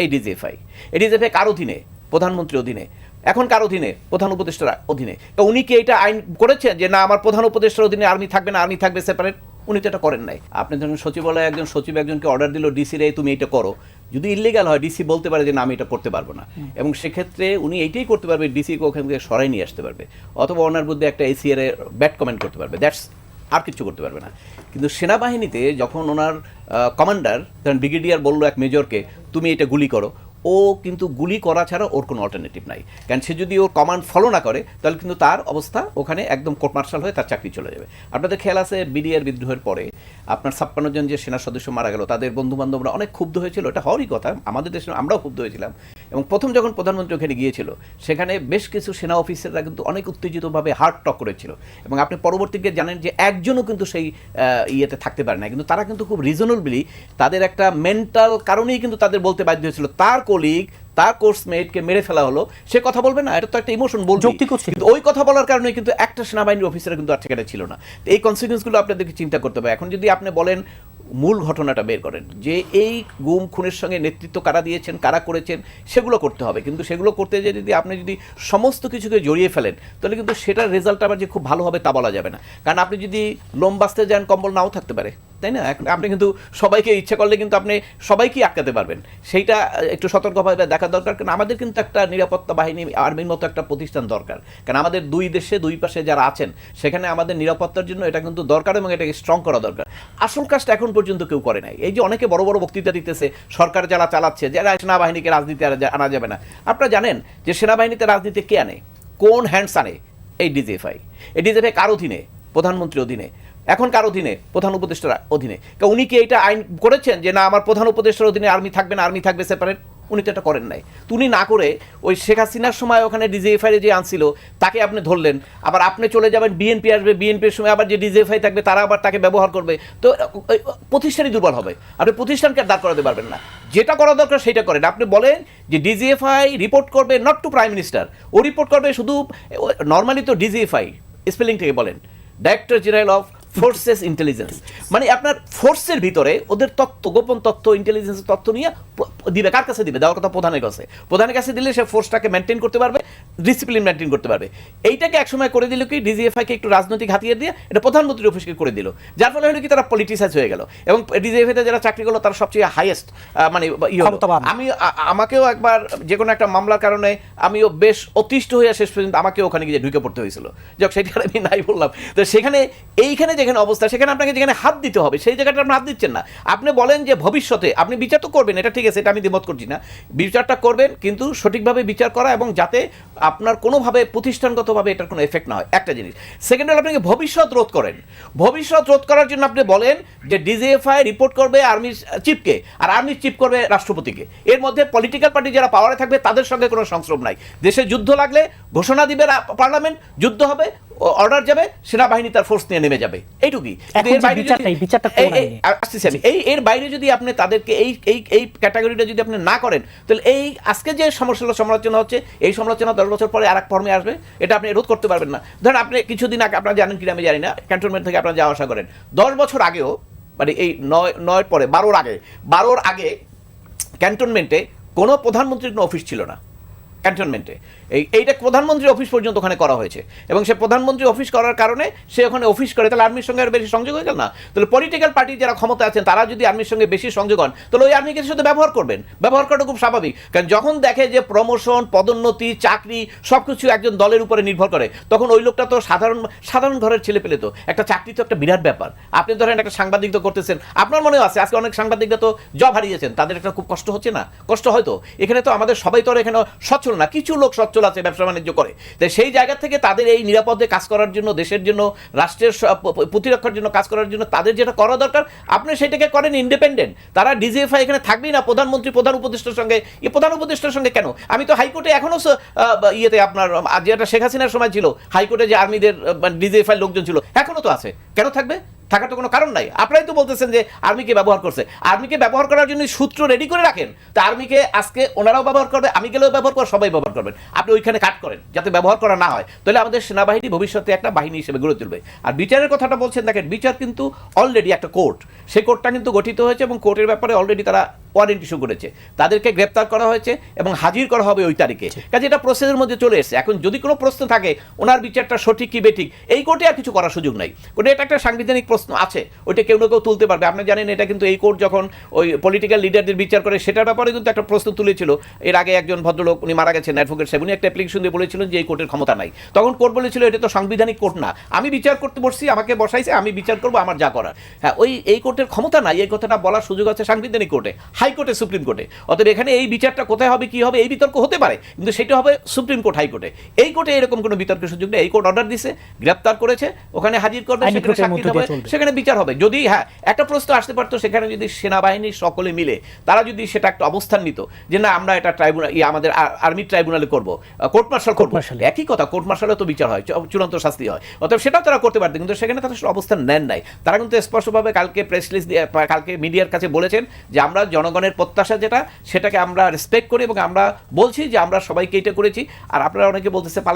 এই ডিজিএফআই। এই ডিজিএফআই কার অধীনে? প্রধানমন্ত্রীর অধীনে। এখন কার অধীনে? প্রধান উপদেষ্টার অধীনে। তো উনি কি এটা আইন করেছেন যে না আমার প্রধান উপদেষ্টার অধীনে আর্মি থাকবে না আর্মি থাকবে সেপারেট উনি তো এটা করেন নাই। আপনি ধরুন সচিবালয়ে একজন সচিব একজনকে অর্ডার দিল ডিসি রে তুমি এটা করো। যদি ইলিগাল হয় ডিসি বলতে পারে যে না আমি এটা করতে পারব না। এবং সেক্ষেত্রে উনি এইটাই করতে পারবে ডিসিকে ওখান থেকে সরাই নিয়ে আসতে পারবে। অথবা ওনার মধ্যে একটা এসিআর এর ব্যাড কমেন্ট করতে পারবে। দ্যাটস আর কিছু করতে পারবে না। কিন্তু সেনাবাহিনীতে যখন ওনার কমান্ডার, ধরেন ব্রিগেডিয়ার বলল এক মেজরকে, তুমি এটা গুলি করো। ও কিন্তু গুলি করা ছাড়া ওর কোনো অল্টারনেটিভ নাই। কারণ সে যদি ওর কমান্ড ফলো না করে, তাহলে কিন্তু তার অবস্থা ওখানে একদম কোর্ট মার্শাল হয়ে তার চাকরি চলে যাবে। আপনাদের খেয়াল আছে বিডিআর বিদ্রোহের পরে আপনার ছাপ্পান্ন জন যে সেনা সদস্য মারা গেল, তাদের বন্ধু বান্ধবরা অনেক ক্ষুব্ধ হয়েছিল। এটা হওয়ারই কথা, আমাদের দেশে আমরাও ক্ষুব্ধ হয়েছিলাম। এবং প্রথম যখন প্রধানমন্ত্রী ওখানে গিয়েছিল সেখানে বেশ কিছু সেনা অফিসাররা কিন্তু অনেক উত্তেজিতভাবে হার্ট টক করেছিল। এবং আপনি পরবর্তীতে জানেন যে একজনও কিন্তু সেই ইয়েতে থাকতে পারে না কিন্তু তারা কিন্তু খুব রিজনেবলি তাদের একটা মেন্টাল কারণেই কিন্তু তাদের বলতে বাধ্য হয়েছিল তার কলিগ তার কোর্সমেটকে মেরে ফেলা হলো। সে কথা বলবে না এটা তো একটা ইমোশন বলবে। কিন্তু ওই কথা বলার কারণে কিন্তু একটা সেনাবাহিনীর অফিসার কিন্তু আর সেখানে ছিল না। এই কনসিকুয়েন্সগুলো আপনাদেরকে চিন্তা করতে হবে। এখন যদি আপনি বলেন মূল ঘটনাটা বের করেন, যে এই গুম খুনের সঙ্গে নেতৃত্ব কারা দিয়েছেন, কারা করেছেন, সেগুলো করতে হবে। কিন্তু সেগুলো করতে যে যদি আপনি যদি সমস্ত কিছুকে জড়িয়ে ফেলেন, তাহলে কিন্তু সেটার রেজাল্ট আবার যে খুব ভালো হবে তা বলা যাবে না। কারণ আপনি যদি লোম বাঁচতে যান, কম্বল নাও থাকতে পারে। তাই না? এখন আপনি কিন্তু সবাইকে ইচ্ছা করলে কিন্তু আপনি সবাইকেই আটকাতে পারবেন। সেইটা একটু সতর্কভাবে দেখা দরকার। কারণ আমাদের কিন্তু একটা নিরাপত্তা বাহিনী, আর্মির মতো একটা প্রতিষ্ঠান দরকার। কারণ আমাদের দুই দেশে, দুই পাশে যারা আছেন, সেখানে আমাদের নিরাপত্তার জন্য এটা কিন্তু দরকার এবং এটাকে স্ট্রং করা দরকার। আসল কাজটা এখন পর্যন্ত কেউ করে নাই। এই যে অনেকে বড় বড় বক্তৃতা দিতেছে, সরকার যারা চালাচ্ছে যারা সেনাবাহিনীকে রাজনীতি আনা- যাবে না। আপনারা জানেন যে সেনাবাহিনীতে রাজনীতি কে আনে? কোন হ্যান্ডস আনে? এই ডিজিএফআই এই ডিজিএফআই কার অধীনে? প্রধানমন্ত্রীর অধীনে। এখন কার অধীনে? প্রধান উপদেষ্টার অধীনে। উনি কি এটা আইন করেছেন যে না, আমার প্রধান উপদেষ্টার অধীনে আর্মি থাকবে না, আর্মি থাকবে সেপারেট উনি তো এটা করেন নাই। উনি না করে ওই শেখ হাসিনার সময় ওখানে ডিজিএফআই যে আনছিল, তাকে আপনি ধরলেন। আবার আপনি চলে যাবেন বিএনপি আসবে বিএনপির সময় আবার যে ডিজিএফআই থাকবে, তারা আবার তাকে ব্যবহার করবে। তো প্রতিষ্ঠানই দুর্বল হবে। আপনি প্রতিষ্ঠানকে দাঁড় করাতে পারবেন না। যেটা করা দরকার সেটা করেন। আপনি বলেন যে ডিজিএফআই রিপোর্ট করবে নট টু প্রাইম মিনিস্টার ও রিপোর্ট করবে শুধু নর্মালি তো ডিজিএফআই স্পেলিং থেকে বলেন। Director general of forces intelligence মানে আপনার ফোর্সের ভিতরে ওদের তত্ত্ব, গোপন তথ্য ইন্টেলিজেন্সের তথ্য নিয়ে দিবে। কার কাছে দিবে? দেওয়ার কথা প্রধানের কাছে। প্রধানের কাছে দিলে সে ফোর্সটাকে মেনটেন করতে পারবে। ডিসিপ্লিন মেনটেন করতে পারবে। এইটাকে একসময় করে দিল কি ডিজিএফআইকে একটু রাজনৈতিক হাতিয়ার দিয়ে এটা প্রধানমন্ত্রীর অফিসকে করে দিল। যার ফলে হলো কি তারা পলিটিসাইজ হয়ে গেল। এবং ডিজিএফআইতে যারা চাকরি করল তারা সবচেয়ে হাইয়েস্ট মানে। আমি আমাকেও একবার যে কোনো একটা মামলার কারণে আমিও বেশ অতিষ্ঠ হয়ে শেষ পর্যন্ত আমাকে ওখানে গিয়ে ঢুকে পড়তে হয়েছিল। যাক সেটা আমি নাই বললাম। তো সেখানে এইখানে যেখানে অবস্থা সেখানে আপনাকে যেখানে হাত দিতে হবে সেই জায়গাটা আপনি হাত দিচ্ছেন না। আপনি বলেন যে ভবিষ্যতে আপনি বিচার তো করবেন এটা ঠিক আছে এটা আমি দ্বিমত করছি না। বিচারটা করবেন কিন্তু সঠিকভাবে বিচার করা এবং যাতে আপনার কোনোভাবে প্রতিষ্ঠানগতভাবে এটার কোনো এফেক্ট না হয়। একটা জিনিস। সেকেন্ড হল আপনাকে ভবিষ্যৎ রোধ করেন। ভবিষ্যৎ রোধ করার জন্য আপনি বলেন যে ডিজিএফআই রিপোর্ট করবে আর্মি চিফকে আর আর্মি চিফ করবে রাষ্ট্রপতিকে। এর মধ্যে পলিটিক্যাল পার্টি যারা পাওয়ারে থাকবে তাদের সঙ্গে কোনো সংশ্রম নাই। দেশে যুদ্ধ লাগলে ঘোষণা দিবে পার্লামেন্ট যুদ্ধ হবে অর্ডার যাবে সেনাবাহিনী তার ফোর্স নিয়ে নেমে যাবে। এইটুকুই। এর বাইরে আসতেছি আমি। এই এর বাইরে যদি আপনি তাদেরকে এই এই এই ক্যাটাগরিটা যদি আপনি না করেন তাহলে এই আজকে যে সমস্যা সমালোচনা হচ্ছে এই সমালোচনা দশ বছর পরে আর এক ফর্মে আসবে এটা আপনি রোধ করতে পারবেন না। ধরেন আপনি কিছুদিন আগে আপনারা জানেন কিনা আমি জানি না ক্যান্টনমেন্ট থেকে আপনারা যাওয়া আসা করেন। দশ বছর আগেও মানে এই নয় নয়ের পরে বারোর আগে বারোর আগে ক্যান্টনমেন্টে কোনো প্রধানমন্ত্রীর কোনো অফিস ছিল না। ক্যান্টনমেন্টে এই, এইটা প্রধানমন্ত্রী অফিস পর্যন্ত ওখানে করা হয়েছে। এবং সে প্রধানমন্ত্রী অফিস করার কারণে সে ওখানে অফিস করে। তাহলে আর্মির সঙ্গে আর বেশি সংযোগ হয়ে গেল না? তাহলে পলিটিক্যাল পার্টি যারা ক্ষমতা আছেন, তারা যদি আর্মির সঙ্গে বেশি সংযোগ হন, তাহলে ওই আর্মিকে সাথে ব্যবহার করবেন। ব্যবহার করাটা খুব স্বাভাবিক। কারণ যখন দেখে যে প্রমোশন পদোন্নতি, চাকরি সব কিছু একজন দলের উপরে নির্ভর করে, তখন ওই লোকটা তো সাধারণ সাধারণ ঘরের ছেলে পেলে তো। একটা চাকরি তো একটা বিরাট ব্যাপার। আপনি ধরেন একটা সাংবাদিক তো করতেছেন। আপনার মনে আছে, আজকে অনেক সাংবাদিকরা তো জব হারিয়েছেন। তাদের একটা খুব কষ্ট হচ্ছে না? কষ্ট হয়তো এখানে তো আমাদের সবাই তো এখানে সচ্ছল না কিছু লোক সচ্ছল আছে ব্যবসা বাণিজ্য করে। তাই সেই জায়গা থেকে তাদের এই নিরাপদে কাজ করার জন্য দেশের জন্য রাষ্ট্রের প্রতিরক্ষার জন্য কাজ করার জন্য তাদের যেটা করা দরকার আপনি সেটাকে করেন ইন্ডিপেন্ডেন্ট তারা ডিজিএফআই এখানে থাকবেই না প্রধানমন্ত্রী প্রধান উপদেষ্টার সঙ্গে। এই প্রধান উপদেষ্টার সঙ্গে কেন? আমি তো হাইকোর্টে এখনও স- আহ, বা ইয়েতে আপনার আহ, যেটা শেখ হাসিনার সময় ছিল হাইকোর্টে যে আর্মিদের ডিজিএফআই লোকজন ছিল এখনও তো আছে। কেন থাকবে? থাকার তো কোনো কারণ নাই। আপনারাই তো বলতেছেন যে আর্মিকে ব্যবহার করছে। আর্মিকে ব্যবহার করার জন্য সূত্র রেডি করে রাখেন। তা আর্মিকে আজকে ওনারাও ব্যবহার করবে আমি গেলেও ব্যবহার করব সবাই ব্যবহার করবেন। আপনি ওইখানে কাট করেন, যাতে ব্যবহার করা না হয়। তাহলে আমাদের সেনাবাহিনী ভবিষ্যতে একটা বাহিনী হিসেবে গড়ে তুলবে। আর বিচারের কথাটা বলছেন দেখেন, বিচার কিন্তু অলরেডি একটা কোর্ট সেই কোর্টটা কিন্তু গঠিত হয়েছে এবং কোর্টের ব্যাপারে অলরেডি তারা ওয়ারেন্ট ইস্যু করেছে। তাদেরকে গ্রেপ্তার করা হয়েছে এবং হাজির করা হবে ওই তারিখে। কাজে এটা প্রসেসের মধ্যে চলে এসেছে। এখন যদি কোনো প্রশ্ন থাকে ওনার বিচারটা সঠিক কি বেঠিক এই কোর্টে আর কিছু করার সুযোগ নাই। ওটা এটা একটা সাংবিধানিক প্রশ্ন আছে ওইটা কেউ না কেউ তুলতে পারবে। আপনি জানেন এটা কিন্তু এই কোর্ট যখন ওই পলিটিক্যাল লিডারদের বিচার করে সেটার ব্যাপারে কিন্তু একটা প্রশ্ন তুলেছিল। এর আগে একজন ভদ্রলোক উনি মারা গেছেন অ্যাডভোকেট সাহেব। উনি একটা অ্যাপ্লিকেশন দিয়ে বলেছিলেন যে এই কোর্টের ক্ষমতা নাই। তখন কোর্ট বলেছিল এটা তো সাংবিধানিক কোর্ট না। আমি বিচার করতে বসছি আমাকে বসাইছে আমি বিচার করব আমার যা করার। হ্যাঁ ওই এই কোর্টের ক্ষমতা নাই এই কথাটা বলার সুযোগ আছে সাংবিধানিক কোর্টে। হাইকোর্টে সুপ্রিম কোর্টে। অতএব এখানে এই বিচারটা কোথায় হবে কি হবে এই বিতর্ক হতে পারে কিন্তু সেটা হবে সুপ্রিম কোর্ট হাইকোর্টে। এই কোর্টে এরকম কোনো বিতর্কের সুযোগ নেই। এই কোর্ট অর্ডার দিছে গ্রেপ্তার করেছে ওখানে হাজির করবে সেখানে সাক্ষী হবে সেখানে বিচার হবে। যদি হ্যাঁ একটা প্রশ্ন আসতে পারতো সেখানে যদি সেনাবাহিনীর সকলে মিলে তারা যদি সেটা একটা অবস্থান নিত যে না আমরা এটা ট্রাইব্যুনাল ইয়ে আমাদের আর্মি ট্রাইব্যুনালে করব কোর্ট মার্শাল করব। একই কথা কোর্ট মার্শালে তো বিচার হয় চূড়ান্ত শাস্তি হয়। অতএব সেটাও তারা করতে পারতেন কিন্তু সেখানে তারা অবস্থান নেন নাই। তারা কিন্তু স্পষ্টভাবে কালকে প্রেস লিস্ট দিয়ে কালকে মিডিয়ার কাছে বলেছেন যে আমরা জনগণের প্রত্যাশা যেটা, সেটাকে আমরা রেসপেক্ট করি এবং আমরা বলছি যে আমরা সবাইকে এটা করেছি। আর আপনারা অনেকে বলতেছে, পালাই